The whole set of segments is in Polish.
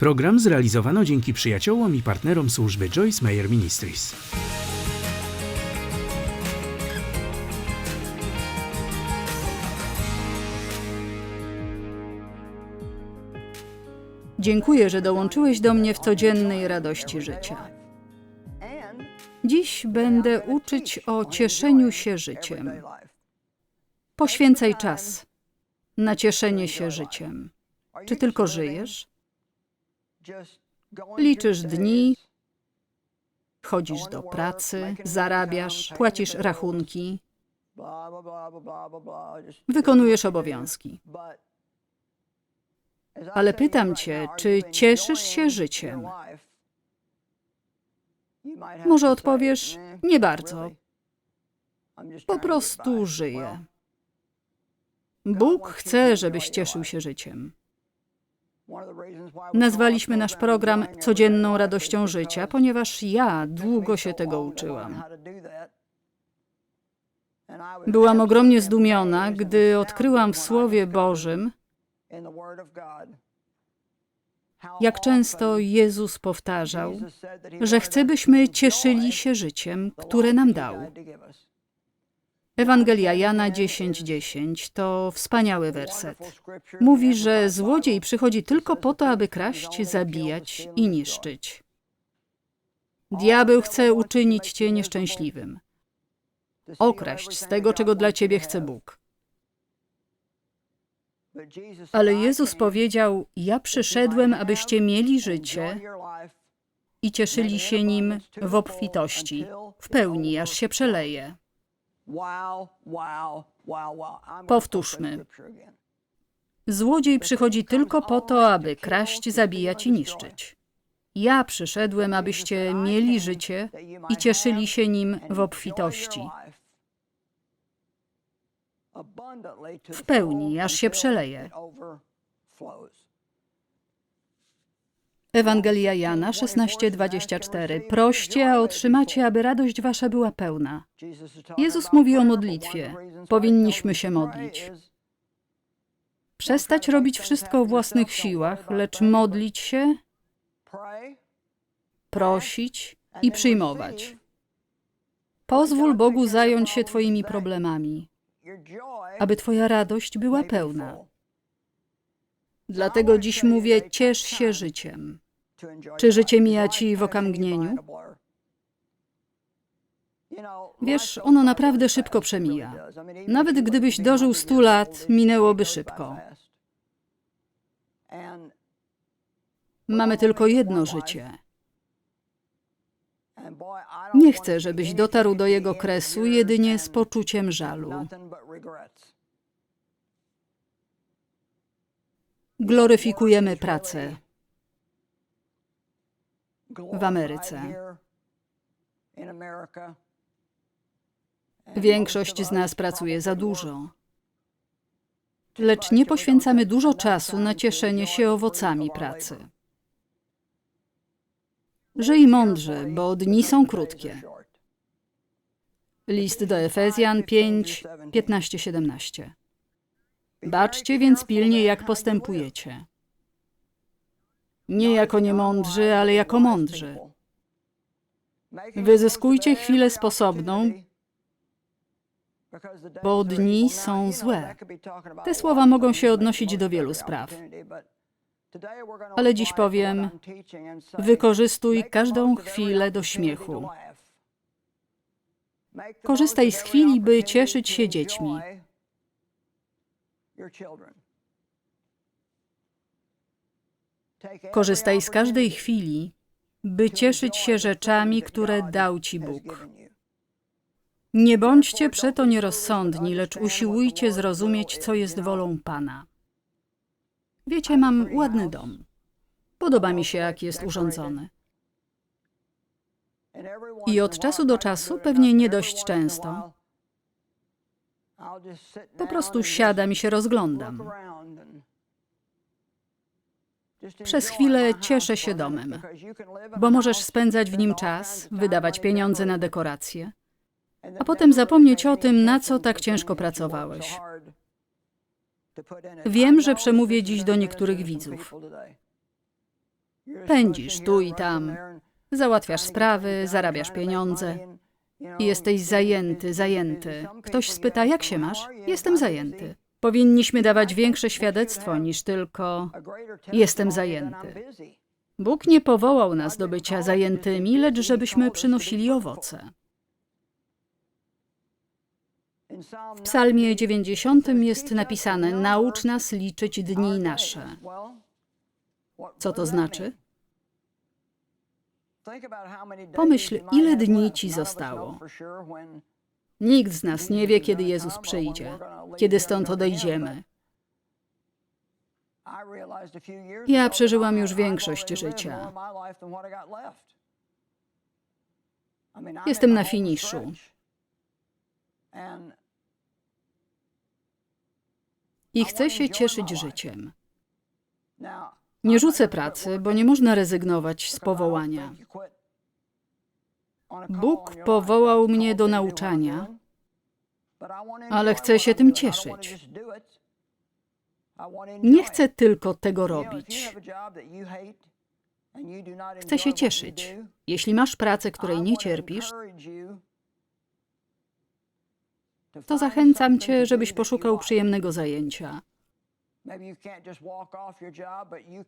Program zrealizowano dzięki przyjaciołom i partnerom służby Joyce Meyer Ministries. Dziękuję, że dołączyłeś do mnie w codziennej radości życia. Dziś będę uczyć o cieszeniu się życiem. Poświęcaj czas na cieszenie się życiem. Czy tylko żyjesz? Liczysz dni, chodzisz do pracy, zarabiasz, płacisz rachunki, wykonujesz obowiązki. Ale pytam cię, czy cieszysz się życiem? Może odpowiesz, nie bardzo, po prostu żyję. Bóg chce, żebyś cieszył się życiem. Nazwaliśmy nasz program Codzienną Radością Życia, ponieważ ja długo się tego uczyłam. Byłam ogromnie zdumiona, gdy odkryłam w Słowie Bożym, jak często Jezus powtarzał, że chce, byśmy cieszyli się życiem, które nam dał. Ewangelia Jana 10:10 to wspaniały werset. Mówi, że złodziej przychodzi tylko po to, aby kraść, zabijać i niszczyć. Diabeł chce uczynić cię nieszczęśliwym, okraść z tego, czego dla ciebie chce Bóg. Ale Jezus powiedział: Ja przyszedłem, abyście mieli życie i cieszyli się nim w obfitości, w pełni, aż się przeleje. Powtórzmy. Złodziej przychodzi tylko po to, aby kraść, zabijać i niszczyć. Ja przyszedłem, abyście mieli życie i cieszyli się nim w obfitości, w pełni, aż się przeleje. Ewangelia Jana 16:24. Proście, a otrzymacie, aby radość wasza była pełna. Jezus mówi o modlitwie. Powinniśmy się modlić. Przestać robić wszystko o własnych siłach, lecz modlić się, prosić i przyjmować. Pozwól Bogu zająć się Twoimi problemami, aby Twoja radość była pełna. Dlatego dziś mówię: ciesz się życiem. Czy życie mija ci w okamgnieniu? Wiesz, ono naprawdę szybko przemija. Nawet gdybyś dożył stu lat, minęłoby szybko. Mamy tylko jedno życie. Nie chcę, żebyś dotarł do jego kresu jedynie z poczuciem żalu. Gloryfikujemy pracę w Ameryce. Większość z nas pracuje za dużo. Lecz nie poświęcamy dużo czasu na cieszenie się owocami pracy. Żyj mądrze, bo dni są krótkie. List do Efezjan 5, 15-17. Baczcie więc pilnie, jak postępujecie. Nie jako niemądrzy, ale jako mądrzy. Wyzyskujcie chwilę sposobną, bo dni są złe. Te słowa mogą się odnosić do wielu spraw. Ale dziś powiem, wykorzystuj każdą chwilę do śmiechu. Korzystaj z chwili, by cieszyć się dziećmi. Korzystaj z każdej chwili, by cieszyć się rzeczami, które dał Ci Bóg. Nie bądźcie przeto nierozsądni, lecz usiłujcie zrozumieć, co jest wolą Pana. Wiecie, mam ładny dom. Podoba mi się, jak jest urządzony. I od czasu do czasu, pewnie nie dość często, po prostu siadam i się rozglądam. Przez chwilę cieszę się domem, bo możesz spędzać w nim czas, wydawać pieniądze na dekoracje, a potem zapomnieć o tym, na co tak ciężko pracowałeś. Wiem, że przemówię dziś do niektórych widzów. Pędzisz tu i tam. Załatwiasz sprawy, zarabiasz pieniądze. I jesteś zajęty, zajęty. Ktoś spyta, jak się masz? Jestem zajęty. Powinniśmy dawać większe świadectwo niż tylko Jestem zajęty. Bóg nie powołał nas do bycia zajętymi, lecz żebyśmy przynosili owoce. W Psalmie 90 jest napisane: Naucz nas liczyć dni nasze. Co to znaczy? Pomyśl, ile dni ci zostało. Nikt z nas nie wie, kiedy Jezus przyjdzie, kiedy stąd odejdziemy. Ja przeżyłam już większość życia. Jestem na finiszu. I chcę się cieszyć życiem. Nie rzucę pracy, bo nie można rezygnować z powołania. Bóg powołał mnie do nauczania, ale chcę się tym cieszyć. Nie chcę tylko tego robić. Chcę się cieszyć. Jeśli masz pracę, której nie cierpisz, to zachęcam cię, żebyś poszukał przyjemnego zajęcia.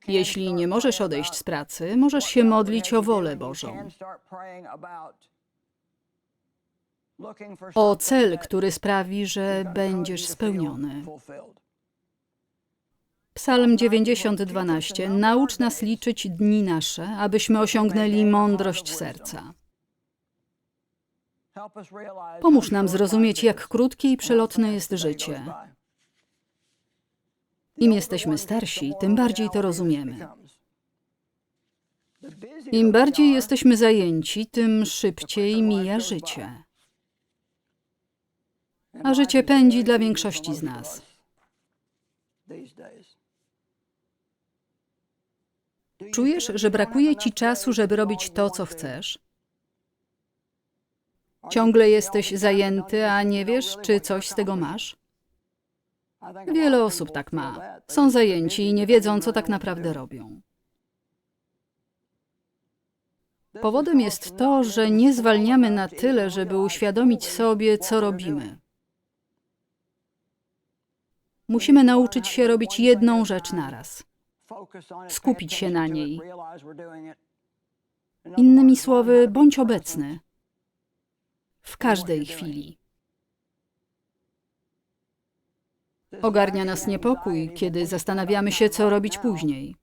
Jeśli nie możesz odejść z pracy, możesz się modlić o wolę Bożą, o cel, który sprawi, że będziesz spełniony. Psalm 90:12 Naucz nas liczyć dni nasze, abyśmy osiągnęli mądrość serca. Pomóż nam zrozumieć, jak krótkie i przelotne jest życie. Im jesteśmy starsi, tym bardziej to rozumiemy. Im bardziej jesteśmy zajęci, tym szybciej mija życie. A życie pędzi dla większości z nas. Czujesz, że brakuje ci czasu, żeby robić to, co chcesz? Ciągle jesteś zajęty, a nie wiesz, czy coś z tego masz? Wiele osób tak ma. Są zajęci i nie wiedzą, co tak naprawdę robią. Powodem jest to, że nie zwalniamy na tyle, żeby uświadomić sobie, co robimy. Musimy nauczyć się robić jedną rzecz naraz. skupić się na niej. Innymi słowy, bądź obecny w każdej chwili. Ogarnia nas niepokój, kiedy zastanawiamy się, co robić później.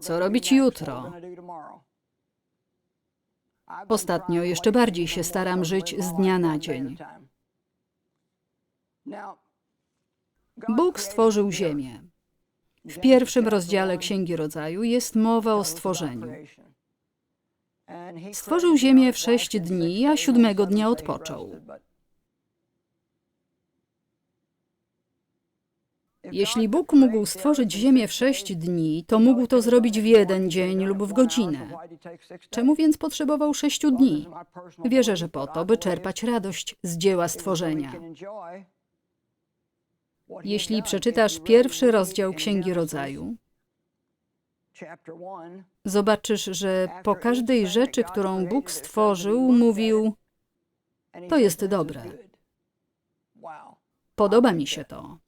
Co robić jutro? Ostatnio jeszcze bardziej się staram żyć z dnia na dzień. Bóg stworzył Ziemię. W pierwszym rozdziale Księgi Rodzaju jest mowa o stworzeniu. Stworzył Ziemię w sześć dni, a siódmego dnia odpoczął. Jeśli Bóg mógł stworzyć Ziemię w sześć dni, to mógł to zrobić w jeden dzień lub w godzinę. Czemu więc potrzebował sześciu dni? Wierzę, że po to, by czerpać radość z dzieła stworzenia. Jeśli przeczytasz pierwszy rozdział Księgi Rodzaju, zobaczysz, że po każdej rzeczy, którą Bóg stworzył, mówił: To jest dobre. Podoba mi się to.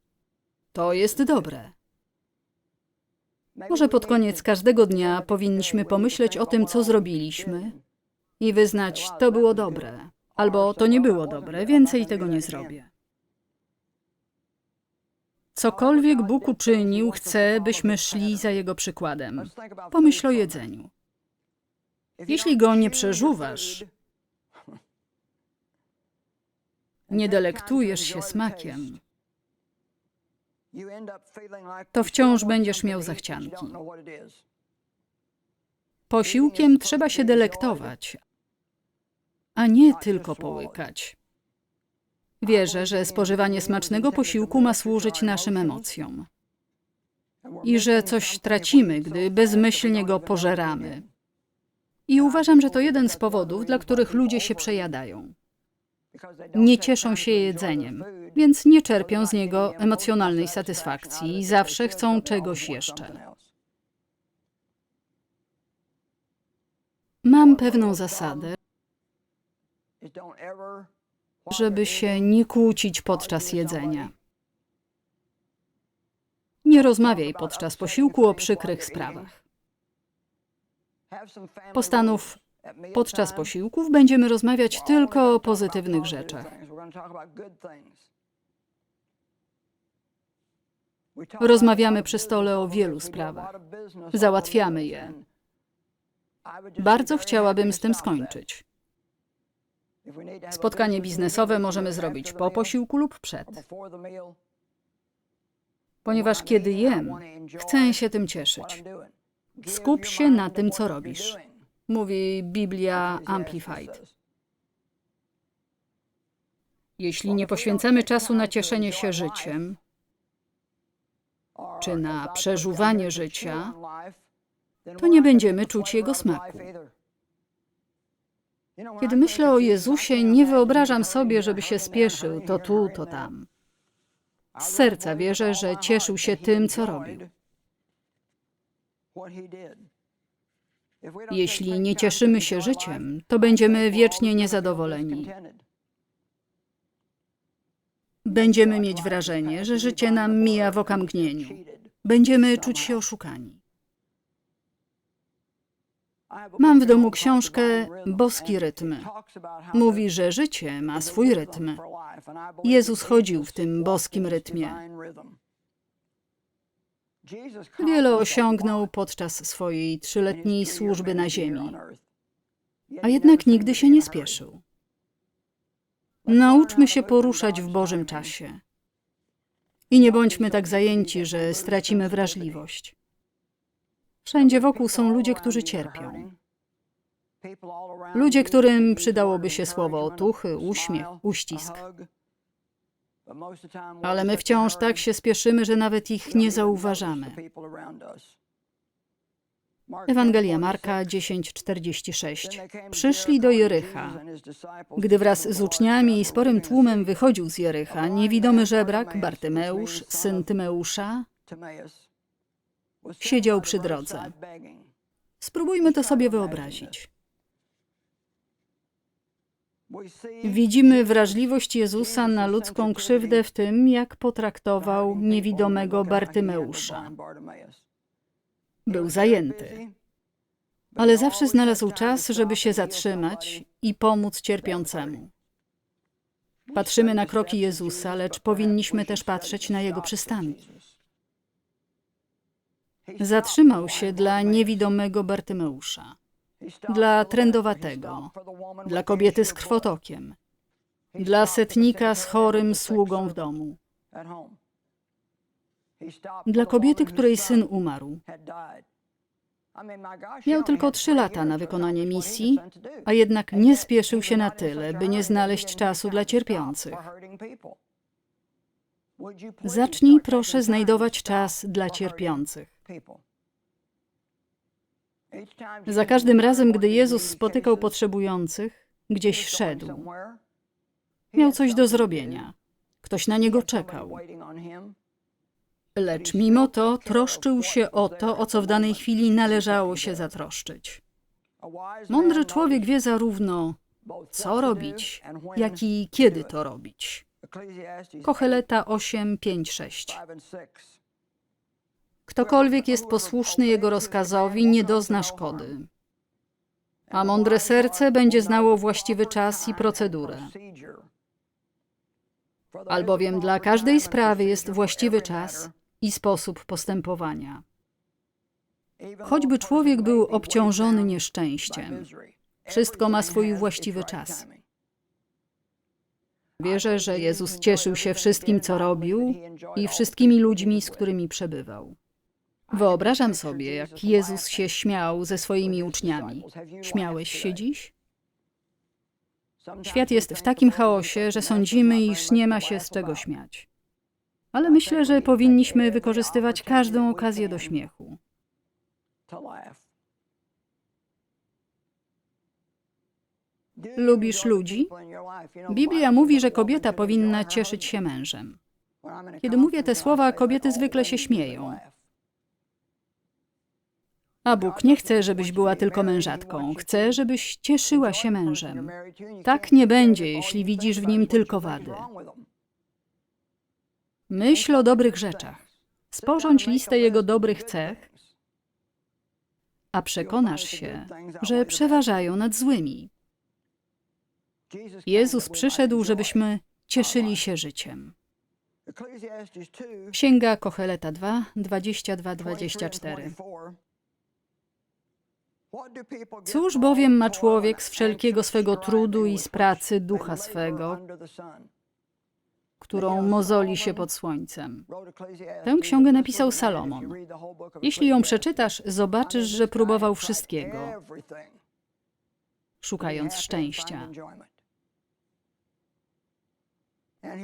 To jest dobre. Może pod koniec każdego dnia powinniśmy pomyśleć o tym, co zrobiliśmy i wyznać: To było dobre, albo to nie było dobre, więcej tego nie zrobię. Cokolwiek Bóg uczynił, chcę, byśmy szli za Jego przykładem. Pomyśl o jedzeniu. Jeśli go nie przeżuwasz, nie delektujesz się smakiem, to wciąż będziesz miał zachcianki. posiłkiem trzeba się delektować, a nie tylko połykać. Wierzę, że spożywanie smacznego posiłku ma służyć naszym emocjom i że coś tracimy, gdy bezmyślnie go pożeramy. I uważam, że to jeden z powodów, dla których ludzie się przejadają. Nie cieszą się jedzeniem, więc nie czerpią z niego emocjonalnej satysfakcji i zawsze chcą czegoś jeszcze. Mam pewną zasadę, żeby się nie kłócić podczas jedzenia. Nie rozmawiaj podczas posiłku o przykrych sprawach. Postanów, podczas posiłków będziemy rozmawiać tylko o pozytywnych rzeczach. Rozmawiamy przy stole o wielu sprawach. Załatwiamy je. Bardzo chciałabym z tym skończyć. Spotkanie biznesowe możemy zrobić po posiłku lub przed, ponieważ kiedy jem, chcę się tym cieszyć. Skup się na tym, co robisz, mówi Biblia Amplified. Jeśli nie poświęcamy czasu na cieszenie się życiem, czy na przeżuwanie życia, to nie będziemy czuć jego smaku. Kiedy myślę o Jezusie, nie wyobrażam sobie, żeby się spieszył to tu, to tam. Z serca wierzę, że cieszył się tym, co robił. Jeśli nie cieszymy się życiem, to będziemy wiecznie niezadowoleni. Będziemy mieć wrażenie, że życie nam mija w okamgnieniu. Będziemy czuć się oszukani. Mam w domu książkę Boski rytm. Mówi, że życie ma swój rytm. Jezus chodził w tym boskim rytmie. Wiele osiągnął podczas swojej trzyletniej służby na ziemi, a jednak nigdy się nie spieszył. Nauczmy się poruszać w Bożym czasie. I nie bądźmy tak zajęci, że stracimy wrażliwość. Wszędzie wokół są ludzie, którzy cierpią. Ludzie, którym przydałoby się słowo otuchy, uśmiech, uścisk. Ale my wciąż tak się spieszymy, że nawet ich nie zauważamy. Ewangelia Marka 10:46. Przyszli do Jericha. Gdy wraz z uczniami i sporym tłumem wychodził z Jericha, niewidomy żebrak Bartymeusz, syn Tymeusza, siedział przy drodze. Spróbujmy to sobie wyobrazić. Widzimy wrażliwość Jezusa na ludzką krzywdę w tym, jak potraktował niewidomego Bartymeusza. Był zajęty, ale zawsze znalazł czas, żeby się zatrzymać i pomóc cierpiącemu. Patrzymy na kroki Jezusa, lecz powinniśmy też patrzeć na jego przystanki. Zatrzymał się dla niewidomego Bartymeusza, dla trędowatego, dla kobiety z krwotokiem, dla setnika z chorym sługą w domu, dla kobiety, której syn umarł. Miał tylko trzy lata na wykonanie misji, a jednak nie spieszył się na tyle, by nie znaleźć czasu dla cierpiących. Zacznij proszę znajdować czas dla cierpiących. Za każdym razem, gdy Jezus spotykał potrzebujących, gdzieś szedł. Miał coś do zrobienia. Ktoś na niego czekał. Lecz mimo to troszczył się o to, o co w danej chwili należało się zatroszczyć. Mądry człowiek wie zarówno, co robić, jak i kiedy to robić. Kocheleta 8, 5, 6. Ktokolwiek jest posłuszny Jego rozkazowi, nie dozna szkody. A mądre serce będzie znało właściwy czas i procedurę. Albowiem dla każdej sprawy jest właściwy czas i sposób postępowania. Choćby człowiek był obciążony nieszczęściem, wszystko ma swój właściwy czas. Wierzę, że Jezus cieszył się wszystkim, co robił i wszystkimi ludźmi, z którymi przebywał. Wyobrażam sobie, jak Jezus się śmiał ze swoimi uczniami. Śmiałeś się dziś? Świat jest w takim chaosie, że sądzimy, iż nie ma się z czego śmiać. Ale myślę, że powinniśmy wykorzystywać każdą okazję do śmiechu. Lubisz ludzi? Biblia mówi, że kobieta powinna cieszyć się mężem. Kiedy mówię te słowa, kobiety zwykle się śmieją. A Bóg nie chce, żebyś była tylko mężatką. Chce, żebyś cieszyła się mężem. Tak nie będzie, jeśli widzisz w nim tylko wady. Myśl o dobrych rzeczach. Sporządź listę jego dobrych cech, a przekonasz się, że przeważają nad złymi. Jezus przyszedł, żebyśmy cieszyli się życiem. Księga Kocheleta 2, 22-24. Cóż bowiem ma człowiek z wszelkiego swego trudu i z pracy ducha swego, którą mozoli się pod słońcem? Tę ksiągę napisał Salomon. Jeśli ją przeczytasz, zobaczysz, że próbował wszystkiego, szukając szczęścia.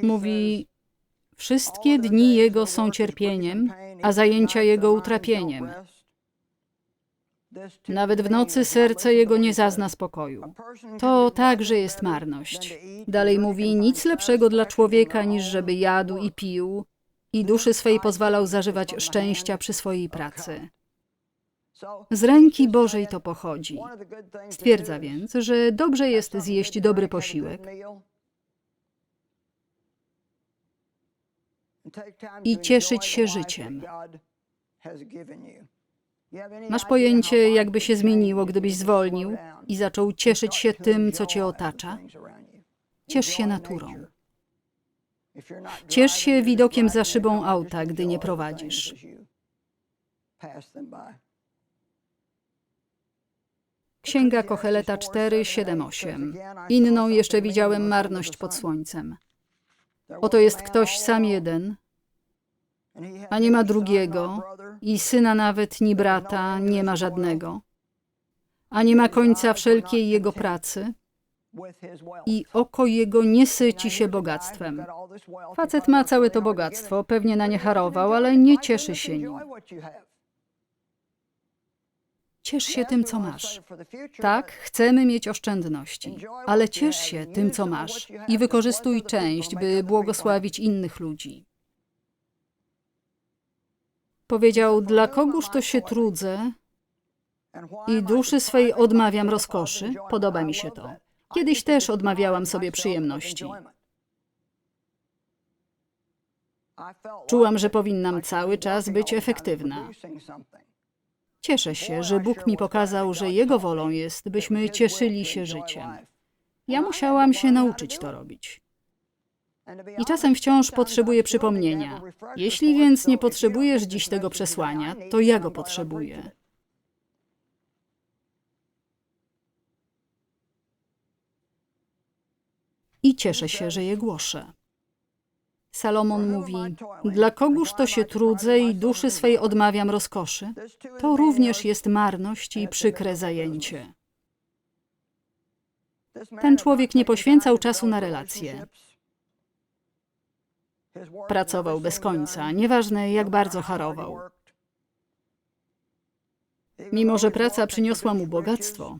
Mówi, wszystkie dni jego są cierpieniem, a zajęcia jego utrapieniem. Nawet w nocy serce jego nie zazna spokoju. To także jest marność. Dalej mówi, nic lepszego dla człowieka, niż żeby jadł i pił i duszy swej pozwalał zażywać szczęścia przy swojej pracy. Z ręki Bożej to pochodzi. Stwierdza więc, że dobrze jest zjeść dobry posiłek i cieszyć się życiem. Masz pojęcie, jakby się zmieniło, gdybyś zwolnił i zaczął cieszyć się tym, co cię otacza? Ciesz się naturą. Ciesz się widokiem za szybą auta, gdy nie prowadzisz. Księga Kocheleta 4, 7, 8. Inną jeszcze widziałem marność pod słońcem. Oto jest ktoś sam jeden, a nie ma drugiego, i syna nawet, ni brata nie ma żadnego, a nie ma końca wszelkiej jego pracy, i oko jego nie syci się bogactwem. Facet ma całe to bogactwo, pewnie na nie harował, ale nie cieszy się nim. Ciesz się tym, co masz. Tak, chcemy mieć oszczędności, ale ciesz się tym, co masz i wykorzystuj część, by błogosławić innych ludzi. Powiedział, dla kogóż to się trudzę i duszy swej odmawiam rozkoszy? Podoba mi się to. Kiedyś też odmawiałam sobie przyjemności. Czułam, że powinnam cały czas być efektywna. Cieszę się, że Bóg mi pokazał, że Jego wolą jest, byśmy cieszyli się życiem. Ja musiałam się nauczyć to robić. I czasem wciąż potrzebuję przypomnienia. Jeśli więc nie potrzebujesz dziś tego przesłania, to ja go potrzebuję. I cieszę się, że je głoszę. Salomon mówi: Dla kogóż to się trudzę i duszy swej odmawiam rozkoszy? To również jest marność i przykre zajęcie. Ten człowiek nie poświęcał czasu na relacje. Pracował bez końca, nieważne jak bardzo harował. Mimo, że praca przyniosła mu bogactwo,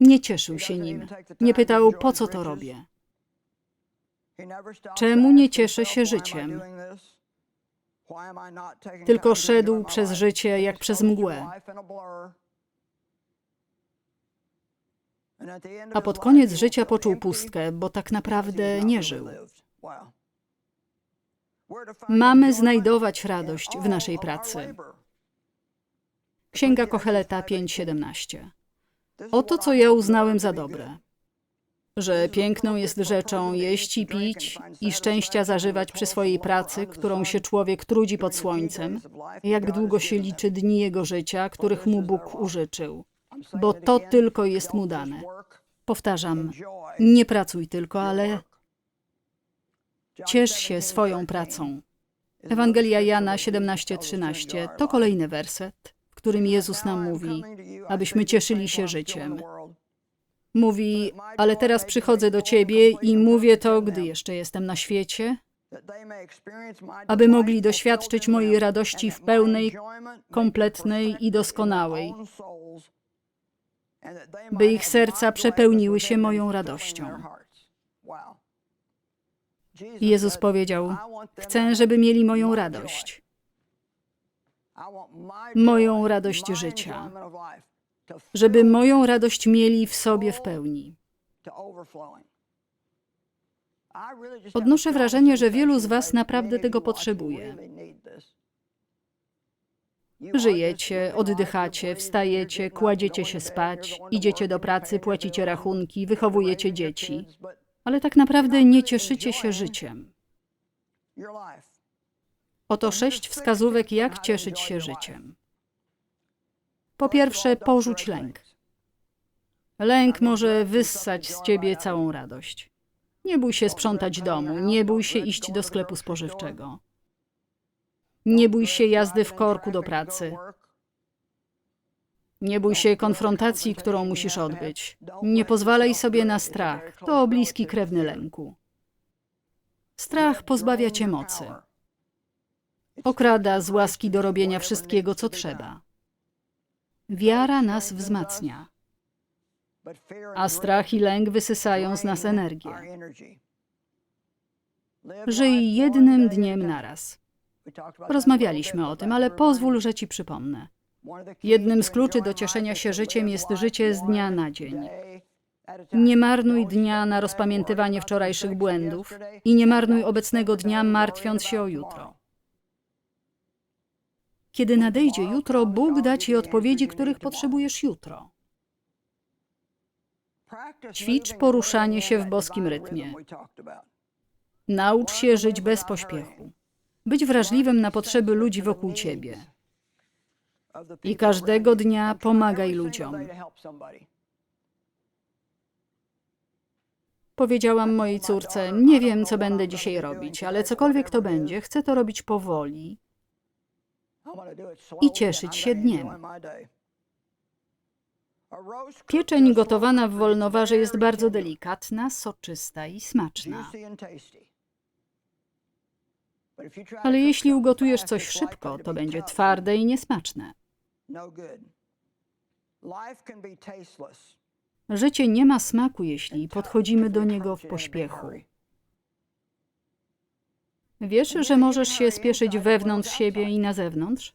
nie cieszył się nim. Nie pytał, po co to robię. Czemu nie cieszę się życiem? Tylko szedł przez życie jak przez mgłę. A pod koniec życia poczuł pustkę, bo tak naprawdę nie żył. Mamy znajdować radość w naszej pracy. Księga Kocheleta 5:17. Oto co ja uznałem za dobre. Że piękną jest rzeczą jeść i pić i szczęścia zażywać przy swojej pracy, którą się człowiek trudzi pod słońcem, jak długo się liczy dni jego życia, których mu Bóg użyczył, bo to tylko jest mu dane. Powtarzam, nie pracuj tylko, ale ciesz się swoją pracą. Ewangelia Jana 17:13 to kolejny werset, w którym Jezus nam mówi, abyśmy cieszyli się życiem. Mówi, ale teraz przychodzę do Ciebie i mówię to, gdy jeszcze jestem na świecie, aby mogli doświadczyć mojej radości w pełnej, kompletnej i doskonałej, by ich serca przepełniły się moją radością. Jezus powiedział: Chcę, żeby mieli moją radość. moją radość życia, żeby moją radość mieli w sobie w pełni. Odnoszę wrażenie, że wielu z Was naprawdę tego potrzebuje. Żyjecie, oddychacie, wstajecie, kładziecie się spać, idziecie do pracy, płacicie rachunki, wychowujecie dzieci, ale tak naprawdę nie cieszycie się życiem. Oto sześć wskazówek, jak cieszyć się życiem. Po pierwsze, porzuć lęk. Lęk może wyssać z ciebie całą radość. Nie bój się sprzątać domu, nie bój się iść do sklepu spożywczego. Nie bój się jazdy w korku do pracy. Nie bój się konfrontacji, którą musisz odbyć. Nie pozwalaj sobie na strach. To bliski krewny lęku. Strach pozbawia cię mocy. Okrada z łaski do robienia wszystkiego, co trzeba. Wiara nas wzmacnia, a strach i lęk wysysają z nas energię. Żyj jednym dniem naraz. Rozmawialiśmy o tym, ale pozwól, że ci przypomnę. Jednym z kluczy do cieszenia się życiem jest życie z dnia na dzień. Nie marnuj dnia na rozpamiętywanie wczorajszych błędów i nie marnuj obecnego dnia martwiąc się o jutro. Kiedy nadejdzie jutro, Bóg da ci odpowiedzi, których potrzebujesz jutro. Ćwicz poruszanie się w boskim rytmie. Naucz się żyć bez pośpiechu. Być wrażliwym na potrzeby ludzi wokół ciebie. I każdego dnia pomagaj ludziom. Powiedziałam mojej córce: Nie wiem, co będę dzisiaj robić, ale cokolwiek to będzie, chcę to robić powoli I cieszyć się dniem. Pieczeń gotowana w wolnowarze jest bardzo delikatna, soczysta i smaczna. Ale jeśli ugotujesz coś szybko, to będzie twarde i niesmaczne. Życie nie ma smaku, jeśli podchodzimy do niego w pośpiechu. Wiesz, że możesz się spieszyć wewnątrz siebie i na zewnątrz?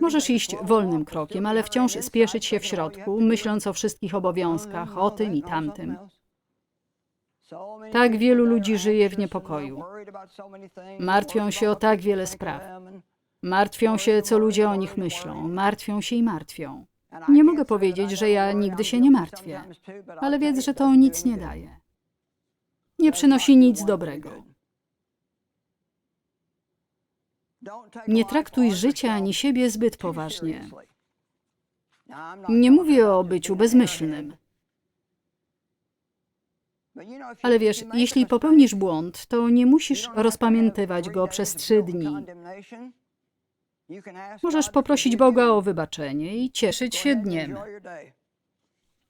Możesz iść wolnym krokiem, ale wciąż spieszyć się w środku, myśląc o wszystkich obowiązkach, o tym i tamtym. Tak wielu ludzi żyje w niepokoju. Martwią się o tak wiele spraw. Martwią się, co ludzie o nich myślą. Martwią się i martwią. Nie mogę powiedzieć, że ja nigdy się nie martwię, ale wiedz, że to nic nie daje. Nie przynosi nic dobrego. Nie traktuj życia ani siebie zbyt poważnie. Nie mówię o byciu bezmyślnym. Ale wiesz, jeśli popełnisz błąd, to nie musisz rozpamiętywać go przez trzy dni. Możesz poprosić Boga o wybaczenie i cieszyć się dniem.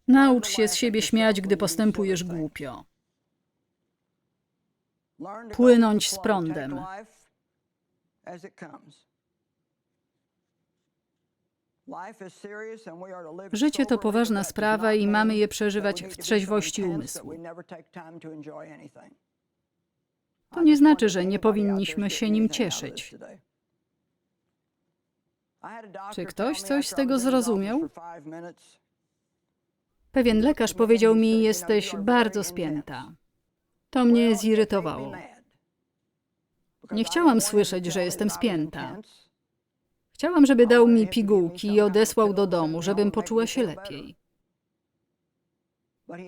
Naucz się z siebie śmiać, gdy postępujesz głupio. Płynąć z prądem. Życie to poważna sprawa i mamy je przeżywać w trzeźwości umysłu. To nie znaczy, że nie powinniśmy się nim cieszyć. Czy ktoś coś z tego zrozumiał? Pewien lekarz powiedział mi: Jesteś bardzo spięta. To mnie zirytowało. Nie chciałam słyszeć, że jestem spięta. Chciałam, żeby dał mi pigułki i odesłał do domu, żebym poczuła się lepiej.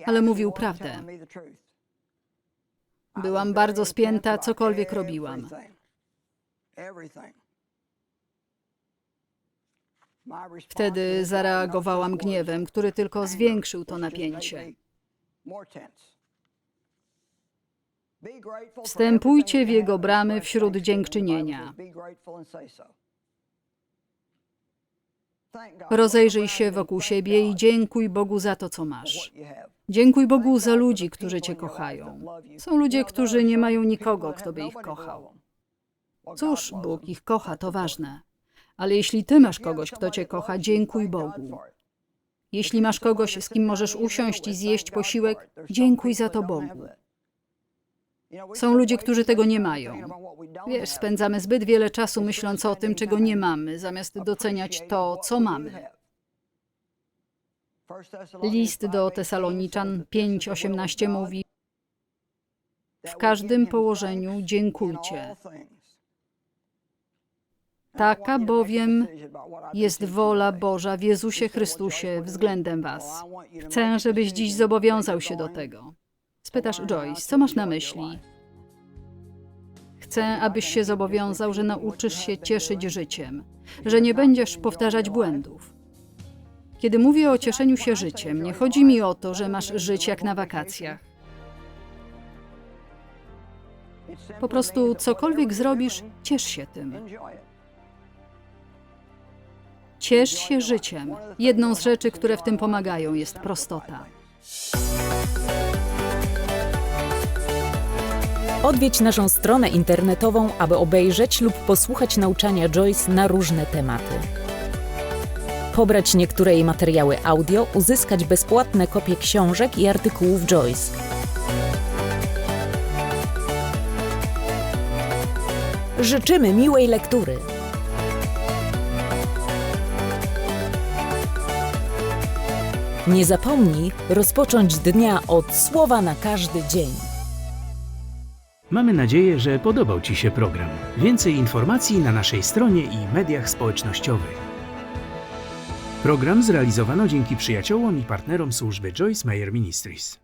Ale mówił prawdę. Byłam bardzo spięta, cokolwiek robiłam. Wtedy zareagowałam gniewem, który tylko zwiększył to napięcie. Wstępujcie w jego bramy wśród dziękczynienia. Rozejrzyj się wokół siebie i dziękuj Bogu za to, co masz. Dziękuj Bogu za ludzi, którzy Cię kochają. Są ludzie, którzy nie mają nikogo, kto by ich kochał. Cóż, Bóg ich kocha, to ważne. Ale jeśli Ty masz kogoś, kto Cię kocha, dziękuj Bogu. Jeśli masz kogoś, z kim możesz usiąść i zjeść posiłek, dziękuj za to Bogu. Są ludzie, którzy tego nie mają. Wiesz, spędzamy zbyt wiele czasu myśląc o tym, czego nie mamy, zamiast doceniać to, co mamy. List do Tesaloniczan 5:18 mówi: W każdym położeniu dziękujcie. Taka bowiem jest wola Boża w Jezusie Chrystusie względem Was. Chcę, żebyś dziś zobowiązał się do tego. Spytasz Joyce, co masz na myśli? Chcę, abyś się zobowiązał, że nauczysz się cieszyć życiem, że nie będziesz powtarzać błędów. Kiedy mówię o cieszeniu się życiem, nie chodzi mi o to, że masz żyć jak na wakacjach. Po prostu cokolwiek zrobisz, ciesz się tym. Ciesz się życiem. Jedną z rzeczy, które w tym pomagają, jest prostota. Odwiedź naszą stronę internetową, aby obejrzeć lub posłuchać nauczania Joyce na różne tematy. Pobrać niektóre jej materiały audio, uzyskać bezpłatne kopie książek i artykułów Joyce. Życzymy miłej lektury. Nie zapomnij rozpocząć dnia od słowa na każdy dzień. Mamy nadzieję, że podobał Ci się program. Więcej informacji na naszej stronie i mediach społecznościowych. Program zrealizowano dzięki przyjaciołom i partnerom służby Joyce Meyer Ministries.